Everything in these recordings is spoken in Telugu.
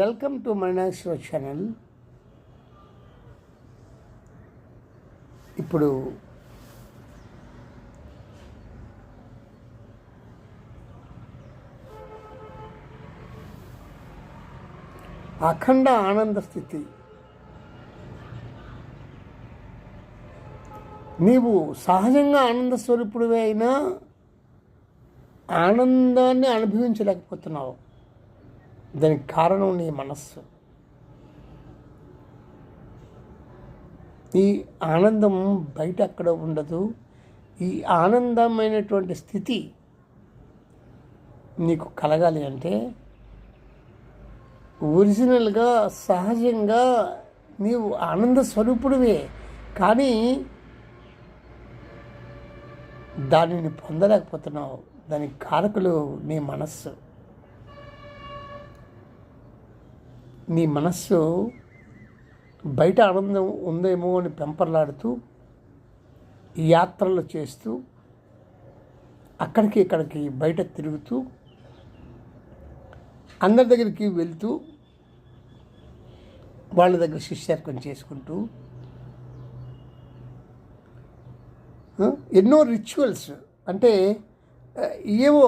Welcome to Maraneshwara channel. ఇప్పుడు అఖండ ఆనంద స్థితి. నీవు సహజంగా ఆనంద స్వరూపుడివే అయినా ఆనందాన్ని అనుభవించలేకపోతున్నావు. దానికి కారణం నీ మనస్సు. ఈ ఆనందం బయట అక్కడ ఉండదు. ఈ ఆనందమైనటువంటి స్థితి నీకు కలగాలి అంటే ఒరిజినల్గా సహజంగా నీవు ఆనంద స్వరూపుడివే. కానీ దానిని పొందలేకపోతున్నావు. దానికి కారకులు నీ మనస్సు. నీ మనస్సు బయట ఆనందం ఉందేమో అని పెంపర్లాడుతూ యాత్రలు చేస్తూ అక్కడికి ఇక్కడికి బయట తిరుగుతూ అందరి దగ్గరికి వెళ్తూ వాళ్ళ దగ్గర శిష్యర్కం చేసుకుంటూ ఎన్నో రిచువల్స్ అంటే ఏవో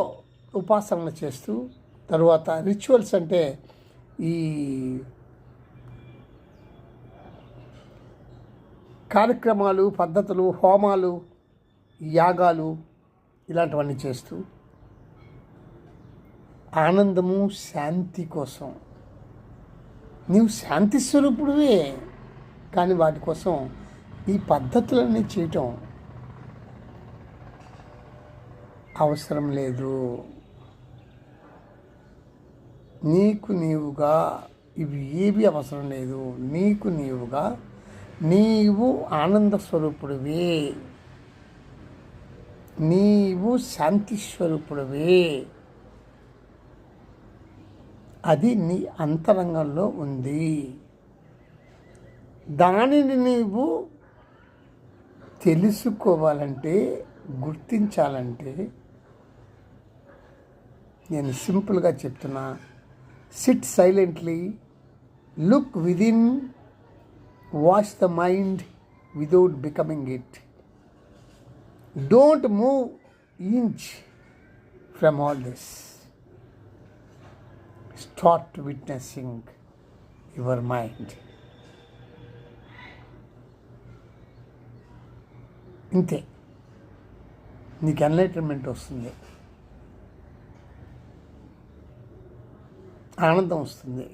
ఉపాసనలు చేస్తూ తర్వాత రిచువల్స్ అంటే ఈ కార్యక్రమాలు పద్ధతులు హోమాలు యాగాలు ఇలాంటివన్నీ చేస్తూ ఆనందము శాంతి కోసం. నీవు శాంతి స్వరూపుడువే కానీ వాటి కోసం ఈ పద్ధతులన్నీ చేయటం అవసరం లేదు. నీకు నీవుగా ఇవి ఏవి అవసరం లేదు. నీకు నీవుగా నీవు ఆనంద స్వరూపుడివే. నీవు శాంతి స్వరూపుడివే. అది నీ అంతరంగంలో ఉంది. దానిని నీవు తెలుసుకోవాలంటే గుర్తించాలంటే నేను సింపుల్గా చెప్తున్నా. Sit silently look within watch the mind without becoming it don't move inch from all this start witnessing your mind ఇంతే. నీకు ఎన్లైటన్మెంట్ వస్తుంది. ఆనందం వస్తుంది.